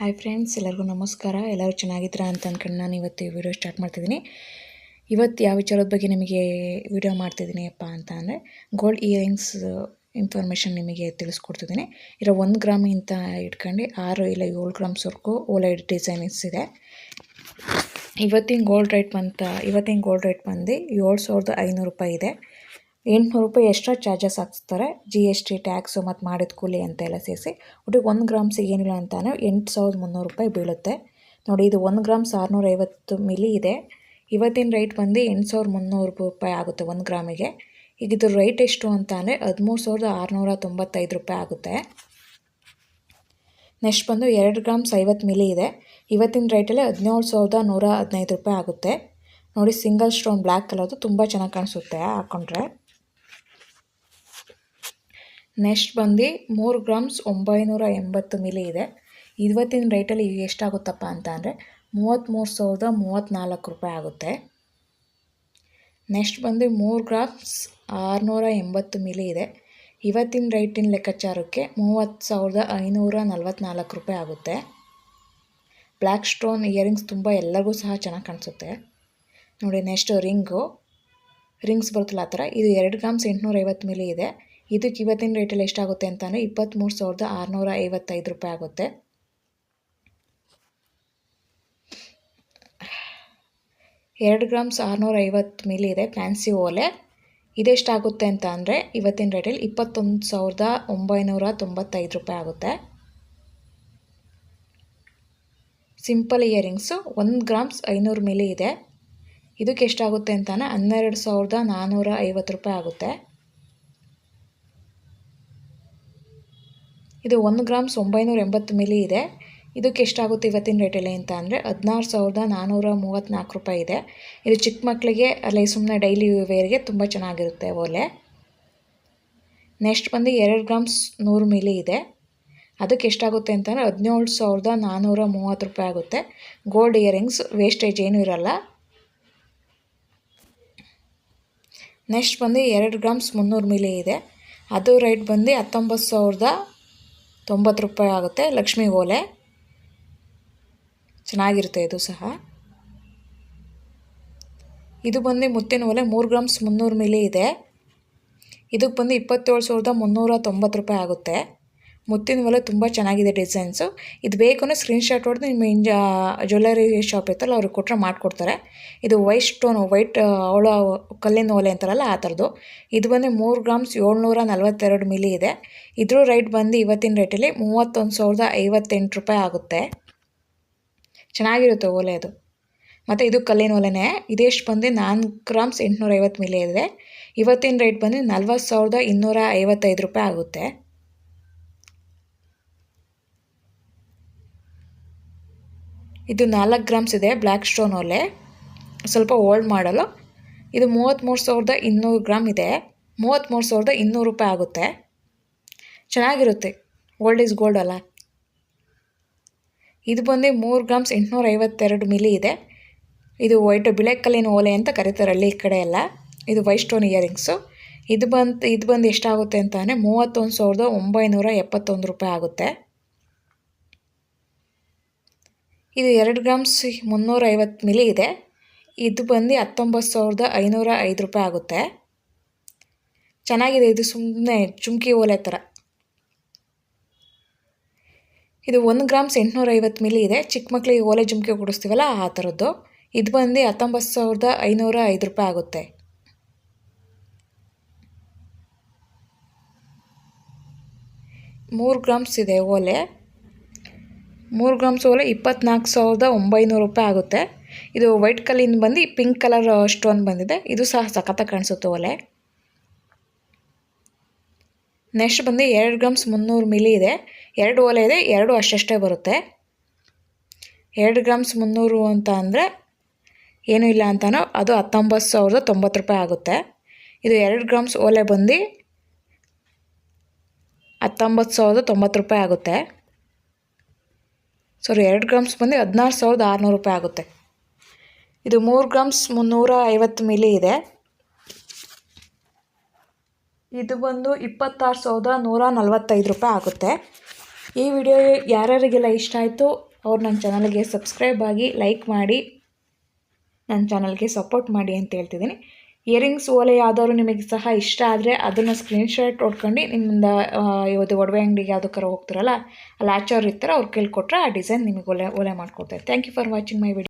Hi friends, ಎಲ್ಲರಿಗೂ ನಮಸ್ಕಾರ. ಎಲ್ಲರೂ ಚೆನ್ನಾಗಿದ್ದೀರಾ ಅಂತ ಅಂದ್ಕೊಂಡು ನಾನು ಇವತ್ತು ವಿಡಿಯೋ ಸ್ಟಾರ್ಟ್ ಮಾಡ್ತಿದ್ದೀನಿ. ಇವತ್ತು ಯಾವ ವಿಚಾರದ ಬಗ್ಗೆ ನಿಮಗೆ ವಿಡಿಯೋ ಮಾಡ್ತಿದ್ದೀನಿ ಅಪ್ಪ ಅಂತ ಅಂದರೆ ಗೋಲ್ಡ್ ಇಯರಿಂಗ್ಸ್ ಇನ್ಫಾರ್ಮೇಷನ್ ನಿಮಗೆ ತಿಳಿಸ್ಕೊಡ್ತಿದ್ದೀನಿ. ಇರೋ ಒಂದು ಇಂತ ಇಟ್ಕೊಂಡು ಆರು ಇಲ್ಲ ಏಳು ಗ್ರಾಮ್ಸ್ವರೆಗೂ ಓಲೈಡ್ ಡಿಸೈನ್ಸ್ ಇದೆ. ಇವತ್ತಿನ ಗೋಲ್ಡ್ ರೇಟ್ ಬಂತ, ಇವತ್ತಿನ ಗೋಲ್ಡ್ ರೇಟ್ ಬಂದು ಏಳು ಸಾವಿರದ ಐನೂರು ರೂಪಾಯಿ ಇದೆ. ಎಂಟುನೂರು ರೂಪಾಯಿ ಎಕ್ಸ್ಟ್ರಾ ಚಾರ್ಜಸ್ ಹಾಕ್ಸ್ತಾರೆ. ಜಿ ಎಸ್ ಟಿ ಟ್ಯಾಕ್ಸು ಮತ್ತು ಮಾಡಿದ ಕೂಲಿ ಅಂತ ಎಲ್ಲ ಸೇರಿಸಿ. ಒಟ್ಟಿಗೆ ಒಂದು ಗ್ರಾಮ್ಸಿಗೆ ಏನಿಲ್ಲ ಅಂತಾನೆ ಎಂಟು ಸಾವಿರದ ಮುನ್ನೂರು ರೂಪಾಯಿ ಬೀಳುತ್ತೆ. ನೋಡಿ, ಇದು ಒಂದು ಗ್ರಾಮ್ಸ್ ಆರುನೂರ ಐವತ್ತು ಮಿಲಿ ಇದೆ. ಇವತ್ತಿನ ರೇಟ್ ಬಂದು ಎಂಟು ಸಾವಿರದ ಮುನ್ನೂರು ರೂಪಾಯಿ ಆಗುತ್ತೆ ಒಂದು ಗ್ರಾಮಿಗೆ ಈಗ ಇದ್ರ ರೇಟ್ ಎಷ್ಟು ಅಂತ ಅಂದರೆ ಹದಿಮೂರು ಸಾವಿರದ ಆರುನೂರ ತೊಂಬತ್ತೈದು ರೂಪಾಯಿ ಆಗುತ್ತೆ. ನೆಕ್ಸ್ಟ್ ಬಂದು ಎರಡು ಗ್ರಾಮ್ಸ್ ಐವತ್ತು ಮಿಲಿ ಇದೆ. ಇವತ್ತಿನ ರೇಟಲ್ಲಿ ಹದಿನೇಳು ಸಾವಿರದ ನೂರ ಹದಿನೈದು ರೂಪಾಯಿ ಆಗುತ್ತೆ. ನೋಡಿ ಸಿಂಗಲ್ ಸ್ಟೋನ್ ಬ್ಲ್ಯಾಕ್ ಕಲರ್ದು ತುಂಬ ಚೆನ್ನಾಗಿ ಕಾಣಿಸುತ್ತೆ ಹಾಕ್ಕೊಂಡ್ರೆ ನೆಕ್ಸ್ಟ್ ಬಂದು ಮೂರು ಗ್ರಾಮ್ಸ್ ಒಂಬೈನೂರ ಎಂಬತ್ತು ಮಿಲಿ ಇದೆ. ಇವತ್ತಿನ ರೇಟಲ್ಲಿ ಎಷ್ಟಾಗುತ್ತಪ್ಪ ಅಂತ ಅಂದರೆ ಮೂವತ್ತ್ಮೂರು ಸಾವಿರದ ಮೂವತ್ತ್ನಾಲ್ಕು ರೂಪಾಯಿ ಆಗುತ್ತೆ. ನೆಕ್ಸ್ಟ್ ಬಂದು ಮೂರು ಗ್ರಾಮ್ಸ್ ಆರುನೂರ ಎಂಬತ್ತು ಮಿಲಿ ಇದೆ. ಇವತ್ತಿನ ರೇಟಿನ ಲೆಕ್ಕಾಚಾರಕ್ಕೆ ಮೂವತ್ತು ಸಾವಿರದ ಐನೂರ ನಲ್ವತ್ನಾಲ್ಕು ರೂಪಾಯಿ ಆಗುತ್ತೆ. ಬ್ಲ್ಯಾಕ್ ಸ್ಟೋನ್ ಇಯರಿಂಗ್ಸ್ ತುಂಬ ಎಲ್ಲರಿಗೂ ಸಹ ಚೆನ್ನಾಗಿ ಕಾಣಿಸುತ್ತೆ. ನೋಡಿ ನೆಕ್ಸ್ಟ್ ರಿಂಗು. ರಿಂಗ್ಸ್ ಬರುತ್ತಲ್ಲ ಆ ಥರ. ಇದು ಎರಡು ಗ್ರಾಮ್ಸ್ ಎಂಟುನೂರ ಐವತ್ತು ಮಿಲಿ ಇದೆ. ಇದಕ್ಕೆ ಇವತ್ತಿನ ರೇಟಲ್ಲಿ ಎಷ್ಟಾಗುತ್ತೆ ಅಂತಂದರೆ ಇಪ್ಪತ್ತ್ಮೂರು ಸಾವಿರದ ಆರುನೂರ ಐವತ್ತೈದು ರೂಪಾಯಿ ಆಗುತ್ತೆ. ಎರಡು ಗ್ರಾಮ್ಸ್ ಆರುನೂರ ಐವತ್ತು ಮಿಲಿ ಇದೆ ಫ್ಯಾನ್ಸಿ ಓಲೆ. ಇದೆಷ್ಟಾಗುತ್ತೆ ಅಂತ ಅಂದರೆ ಇವತ್ತಿನ ರೇಟಲ್ಲಿ ಇಪ್ಪತ್ತೊಂದು ಸಾವಿರದ ಒಂಬೈನೂರ ತೊಂಬತ್ತೈದು ರೂಪಾಯಿ ಆಗುತ್ತೆ. ಸಿಂಪಲ್ ಇಯರಿಂಗ್ಸು ಒಂದು ಗ್ರಾಮ್ಸ್ ಐನೂರು ಮಿಲಿ ಇದೆ. ಇದಕ್ಕೆ ಎಷ್ಟಾಗುತ್ತೆ ಅಂತಾನೆ ಹನ್ನೆರಡು ಸಾವಿರದ ನಾನ್ನೂರ ಐವತ್ತು ರೂಪಾಯಿ ಆಗುತ್ತೆ. ಇದು ಒಂದು ಗ್ರಾಮ್ಸ್ ಒಂಬೈನೂರ ಎಂಬತ್ತು ಮಿಲಿ ಇದೆ. ಇದಕ್ಕೆ ಎಷ್ಟಾಗುತ್ತೆ ಇವತ್ತಿನ ರೇಟಲ್ಲಿ ಅಂತ ಅಂದರೆ ಹದಿನಾರು ಸಾವಿರದ ನಾನ್ನೂರ ಮೂವತ್ತ್ನಾಲ್ಕು ರೂಪಾಯಿ ಇದೆ. ಇದು ಚಿಕ್ಕ ಮಕ್ಕಳಿಗೆ ಅಲ್ಲಿ ಸುಮ್ಮನೆ ಡೈಲಿ ವೇರ್ಗೆ ತುಂಬ ಚೆನ್ನಾಗಿರುತ್ತೆ ಓಲೆ. ನೆಕ್ಸ್ಟ್ ಬಂದು ಎರಡು ಗ್ರಾಮ್ಸ್ ನೂರು ಮಿಲಿ ಇದೆ. ಅದಕ್ಕೆ ಎಷ್ಟಾಗುತ್ತೆ ಅಂತಂದರೆ ಹದಿನೇಳು ಸಾವಿರದ ನಾನ್ನೂರ ಮೂವತ್ತು ರೂಪಾಯಿ ಆಗುತ್ತೆ. ಗೋಲ್ಡ್ ಇಯರಿಂಗ್ಸ್ ವೇಸ್ಟೇಜ್ ಏನೂ ಇರಲ್ಲ. ನೆಕ್ಸ್ಟ್ ಬಂದು ಎರಡು ಗ್ರಾಮ್ಸ್ ಮುನ್ನೂರು ಮಿಲಿ ಇದೆ. ಅದು ರೇಟ್ ಬಂದು ಹತ್ತೊಂಬತ್ತು ಸಾವಿರದ ತೊಂಬತ್ತು ರೂಪಾಯಿ ಆಗುತ್ತೆ, ಲಕ್ಷ್ಮಿ ಓಲೆ. ಚೆನ್ನಾಗಿರುತ್ತೆ ಇದು ಸಹ. ಇದು ಬಂದು ಮುತ್ತಿನ ಓಲೆ ಮೂರು ಗ್ರಾಮ್ಸ್ ಮುನ್ನೂರು ಮಿಲಿ ಇದೆ. ಇದಕ್ಕೆ ಬಂದು ಇಪ್ಪತ್ತೇಳು ಸಾವಿರದ ಮುನ್ನೂರ ತೊಂಬತ್ತು ರೂಪಾಯಿ ಆಗುತ್ತೆ. ಮುತ್ತಿನ ಒಲೆ ತುಂಬ ಚೆನ್ನಾಗಿದೆ ಡಿಸೈನ್ಸು. ಇದು ಬೇಕು ಅಂದರೆ ಸ್ಕ್ರೀನ್ಶಾಟ್ ಹೊಡೆದು ನಿಮ್ಮ ಇಂಜ ಜ್ಯುವೆಲ್ಲರಿ ಶಾಪ್ ಇತ್ತಲ್ಲ ಅವ್ರಿಗೆ ಕೊಟ್ಟರೆ ಮಾಡಿಕೊಡ್ತಾರೆ. ಇದು ವೈಟ್ ಸ್ಟೋನು ವೈಟ್ ಅವಳ ಕಲ್ಲಿನ ಒಲೆ ಅಂತಾರಲ್ಲ ಆ ಥರದ್ದು. ಇದು ಬಂದು ಮೂರು ಗ್ರಾಮ್ಸ್ ಏಳ್ನೂರ ನಲ್ವತ್ತೆರಡು ಮಿಲಿ ಇದೆ. ಇದ್ರ ರೇಟ್ ಬಂದು ಇವತ್ತಿನ ರೇಟಲ್ಲಿ ಮೂವತ್ತೊಂದು ಸಾವಿರದ ಐವತ್ತೆಂಟು ರೂಪಾಯಿ ಆಗುತ್ತೆ. ಚೆನ್ನಾಗಿರುತ್ತೆ ಓಲೆ ಅದು. ಮತ್ತು ಇದು ಕಲ್ಲಿನ ಒಲೆನೇ. ಇದೆಷ್ಟು ಬಂದು ನಾಲ್ಕು ಗ್ರಾಮ್ಸ್ ಎಂಟುನೂರ ಐವತ್ತು ಮಿಲಿ ಇದೆ. ಇವತ್ತಿನ ರೇಟ್ ಬಂದು ನಲ್ವತ್ತು ಸಾವಿರದ ಇನ್ನೂರ ಐವತ್ತೈದು ರೂಪಾಯಿ ಆಗುತ್ತೆ. ಇದು ನಾಲ್ಕು ಗ್ರಾಮ್ಸ್ ಇದೆ ಬ್ಲ್ಯಾಕ್ ಸ್ಟೋನ್ ಒಲೆ. ಸ್ವಲ್ಪ ಓಲ್ಡ್ ಮಾಡಲು. ಇದು ಮೂವತ್ತ್ಮೂರು ಸಾವಿರದ ಇನ್ನೂರು ಗ್ರಾಮ್ ಇದೆ. ಮೂವತ್ತ್ಮೂರು ಸಾವಿರದ ಇನ್ನೂರು ರೂಪಾಯಿ ಆಗುತ್ತೆ. ಚೆನ್ನಾಗಿರುತ್ತೆ. ಓಲ್ಡ್ ಈಸ್ ಗೋಲ್ಡ್ ಅಲ್ಲ. ಇದು ಬಂದು ಮೂರು ಗ್ರಾಮ್ಸ್ ಎಂಟುನೂರ ಐವತ್ತೆರಡು ಮಿಲಿ ಇದೆ. ಇದು ವೈಟ್ ಬಿಳೆಕಲ್ಲಿನ ಓಲೆ ಅಂತ ಕರೀತಾರೆ ಹಳ್ಳಿ ಕಡೆ ಎಲ್ಲ. ಇದು ವೈಟ್ ಸ್ಟೋನ್ ಇಯರಿಂಗ್ಸು. ಇದು ಬಂದು ಇದು ಬಂದು ಎಷ್ಟಾಗುತ್ತೆ ಅಂತಾನೆ ಮೂವತ್ತೊಂದು ಸಾವಿರದ ಒಂಬೈನೂರ ಎಪ್ಪತ್ತೊಂದು ರೂಪಾಯಿ ಆಗುತ್ತೆ. ಇದು ಎರಡು ಗ್ರಾಮ್ಸ್ ಮುನ್ನೂರ ಐವತ್ತು ಮಿಲಿ ಇದೆ. ಇದು ಬಂದು ಹತ್ತೊಂಬತ್ತು ಸಾವಿರದ ಐನೂರ ಐದು ರೂಪಾಯಿ ಆಗುತ್ತೆ. ಚೆನ್ನಾಗಿದೆ, ಇದು ಸುಮ್ಮನೆ ಚುಮ್ಕಿ ಓಲೆ ಥರ. ಇದು ಒಂದು ಗ್ರಾಮ್ಸ್ ಎಂಟುನೂರ ಐವತ್ತು ಮಿಲಿ ಇದೆ. ಚಿಕ್ಕ ಮಕ್ಕಳಿಗೆ ಓಲೆ ಜುಮ್ಕಿ ಕೊಡಿಸ್ತೀವಲ್ಲ, ಆ ಥರದ್ದು. ಇದು ಬಂದು ಹತ್ತೊಂಬತ್ತು ಸಾವಿರದ ಐನೂರ ಐದು ರೂಪಾಯಿ ಆಗುತ್ತೆ. ಮೂರು ಗ್ರಾಮ್ಸ್ ಇದೆ ಓಲೆ. ಮೂರು ಗ್ರಾಮ್ಸ್ ಸೋಲೆ ಇಪ್ಪತ್ನಾಲ್ಕು ಸಾವಿರದ ಒಂಬೈನೂರು ರೂಪಾಯಿ ಆಗುತ್ತೆ. ಇದು ವೈಟ್ ಕಲ್ಲಿಂದ ಬಂದು ಪಿಂಕ್ ಕಲರ್ ಸ್ಟೋನ್ ಬಂದಿದೆ. ಇದು ಸಹ ಸಖತ್ತಾಗಿ ಕಾಣಿಸುತ್ತೆ ಒಲೆ ನೆಕ್ಸ್ಟ್ ಬಂದು ಎರಡು ಗ್ರಾಮ್ಸ್ ಮುನ್ನೂರು ಮಿಲಿ ಇದೆ. ಎರಡು ಒಲೆ ಇದೆ, ಎರಡು ಅಷ್ಟಷ್ಟೇ ಬರುತ್ತೆ. ಎರಡು ಗ್ರಾಮ್ಸ್ ಮುನ್ನೂರು ಅಂತ ಅಂದರೆ ಏನೂ ಇಲ್ಲ ಅಂತನೋ ಅದು ಹತ್ತೊಂಬತ್ತು ಸಾವಿರದ ತೊಂಬತ್ತು ರೂಪಾಯಿ ಆಗುತ್ತೆ. ಇದು ಎರಡು ಗ್ರಾಮ್ಸ್ ಓಲೆ ಬಂದು ಹತ್ತೊಂಬತ್ತು ಸಾವಿರದ ತೊಂಬತ್ತು ರೂಪಾಯಿ ಆಗುತ್ತೆ. ಸಾರಿ ಎರಡು ಗ್ರಾಮ್ಸ್ ಬಂದು ಹದಿನಾರು ಸಾವಿರದ ಆರುನೂರು ರೂಪಾಯಿ ಆಗುತ್ತೆ. ಇದು ಮೂರು ಗ್ರಾಮ್ಸ್ ಮುನ್ನೂರ ಐವತ್ತು ಮಿಲಿ ಇದೆ. ಇದು ಬಂದು ಇಪ್ಪತ್ತಾರು ಸಾವಿರದ ನೂರ ನಲ್ವತ್ತೈದು ರೂಪಾಯಿ ಆಗುತ್ತೆ. ಈ ವಿಡಿಯೋ ಯಾರ್ಯಾರಿಗೆಲ್ಲ ಇಷ್ಟ ಆಯಿತು, ಅವ್ರು ನನ್ನ ಚಾನಲ್ಗೆ ಸಬ್ಸ್ಕ್ರೈಬ್ ಆಗಿ ಲೈಕ್ ಮಾಡಿ, ನನ್ನ ಚಾನಲ್ಗೆ ಸಪೋರ್ಟ್ ಮಾಡಿ ಅಂತ ಹೇಳ್ತಿದ್ದೀನಿ. ಇಯರಿಂಗ್ಸ್ ಓಲೆ ಯಾವ್ದಾದ್ರು ನಿಮಗೆ ಸಹ ಇಷ್ಟ ಆದರೆ ಅದನ್ನು ಸ್ಕ್ರೀನ್ಶಾಟ್ ಹೊಡ್ಕೊಂಡು ನಿಮ್ಮಿಂದ ಇವತ್ತು ಒಡವೆ ಅಂಗಡಿಗೆ ಯಾವುದಕ್ಕಾರ ಹೋಗ್ತಿರಲ್ಲ, ಅಲ್ಲಿ ಆಚಾರ ಇರ್ತಾರೆ ಅವ್ರು ಕೇಳ್ಕೊಟ್ರೆ ಆ ಡಿಸೈನ್ ನಿಮಗೆ ಒಲೆ ಓಲೆ ಮಾಡಿಕೊಡ್ತಾರೆ. Thank you for watching my video